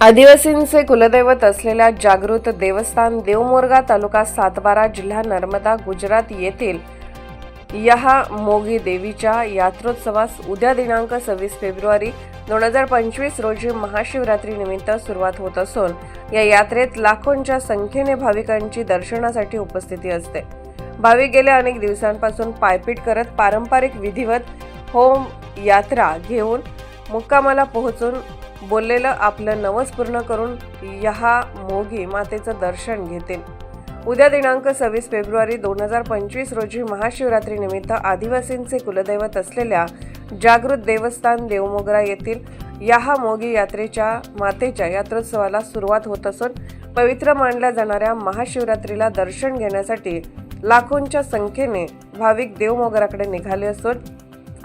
आदिवासींचे कुलदैवत असलेल्या जागृत देवस्थान देवमोरगा तालुका सातबारा जिल्हा नर्मदा गुजरात येथील यहा मोगी देवीच्या यात्रोत्सवास उद्या दिनांक सव्वीस फेब्रुवारी दोन हजार पंचवीस रोजी महाशिवरात्रीनिमित्त सुरुवात होत असून या यात्रेत लाखोंच्या संख्येने भाविकांची दर्शनासाठी उपस्थिती असते. भाविक गेल्या अनेक दिवसांपासून पायपीट करत पारंपरिक विधिवत होम यात्रा घेऊन मुक्कामाला पोहोचून बोललेलं आपलं नवस पूर्ण करून यहा मोगी मातेचं दर्शन घेतील. उद्या दिनांक सव्वीस फेब्रुवारी दोन हजार पंचवीस रोजी महाशिवरात्रीनिमित्त आदिवासींचे कुलदैवत असलेल्या जागृत देवस्थान देवमोगरा येथील यहा मोगी यात्रेच्या मातेच्या यात्रोत्सवाला सुरुवात होत असून पवित्र मानल्या जाणाऱ्या महाशिवरात्रीला दर्शन घेण्यासाठी लाखोंच्या संख्येने भाविक देवमोगराकडे निघाले असून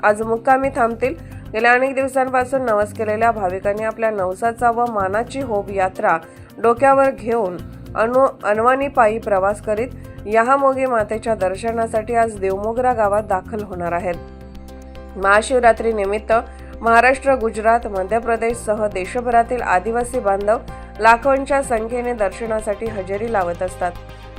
आज मुक्कामी थांबतील गेल्या अनेक दिवसांपासून नवस केलेल्या भाविकांनी आपल्या नवसाचा व मानाची होब यात्रा डोक्यावर घेऊन अनु अनवानी पायी प्रवास करीत यहामोगी मातेच्या दर्शनासाठी आज देवमोगरा गावात दाखल होणार आहेत. महाशिवरात्री निमित्त महाराष्ट्र गुजरात मध्य प्रदेशसह देशभरातील आदिवासी बांधव लाखोंच्या संख्येने दर्शनासाठी हजेरी लावत असतात.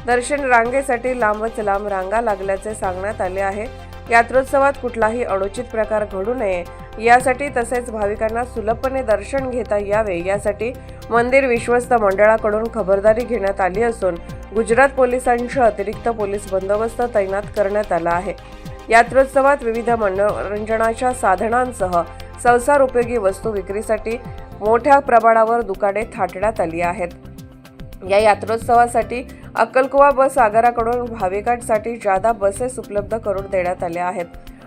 दर्शन रांगेसाठी लांबच लांब रांगा लागल्याचे सांगण्यात आले आहे. यात्रोत्सवात कुठलाही अनुचित प्रकार घडू नये. यासाठी तसेच भाविकांना सुलभपणे दर्शन घेता यावे यासाठी मंदिर विश्वस्त मंडळाकडून खबरदारी घेण्यात आली असून गुजरात पोलिसांच्या अतिरिक्त पोलीस बंदोबस्त तैनात करण्यात आला आहे. यात्रोत्सवात विविध मनोरंजनाच्या साधनांसह संसार उपयोगी वस्तू विक्रीसाठी मोठ्या प्रमाणावर दुकाने थाटण्यात आली आहेत. या यात्रोत्सवासाठी अक्कलकुवा बस आगाराकडून भाविकांसाठी जादा बसेस उपलब्ध करून देण्यात आल्या आहेत.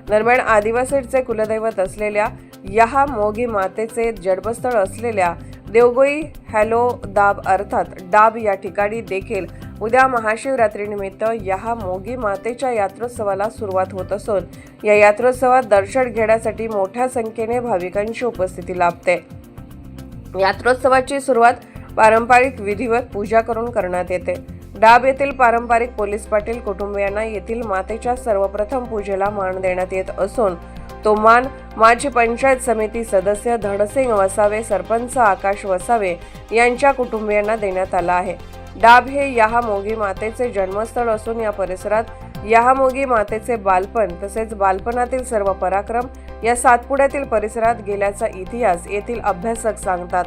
दरम्यान आदिवासीचे कुलदैवत असलेल्या यहा मोगी मातेचे जन्मस्थळ असलेल्या देवगोई हॅलो दाब अर्थात डाब या ठिकाणी देखील उद्या महाशिवरात्रीनिमित्त यहा मोगी मातेच्या यात्रोत्सवाला सुरुवात होत असून या यात्रोत्सवात दर्शन घेण्यासाठी मोठ्या संख्येने भाविकांची उपस्थिती लाभते. यात्रोत्सवाची सुरुवात पारंपरिक विधिवत पूजा करून करण्यात येते. डाब येथील पारंपरिक पोलीस पाटील कुटुंबियांना येथील मातेच्या सर्वप्रथम पूजेला मान देण्यात येत असून तो मान माजी पंचायत समिती सदस्य धनसिंग वसावे सरपंच आकाश वसावे यांच्या कुटुंबियांना देण्यात आला आहे. डाब हे यहामोगी मातेचे जन्मस्थळ असून या परिसरात यहामोगी मातेचे बालपण तसेच बालपणातील सर्व पराक्रम या सातपुड्यातील परिसरात गेल्याचा इतिहास येथील अभ्यासक सांगतात.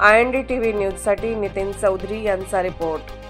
I N D T V न्यूजसाठी नितीन चौधरी यांचा रिपोर्ट.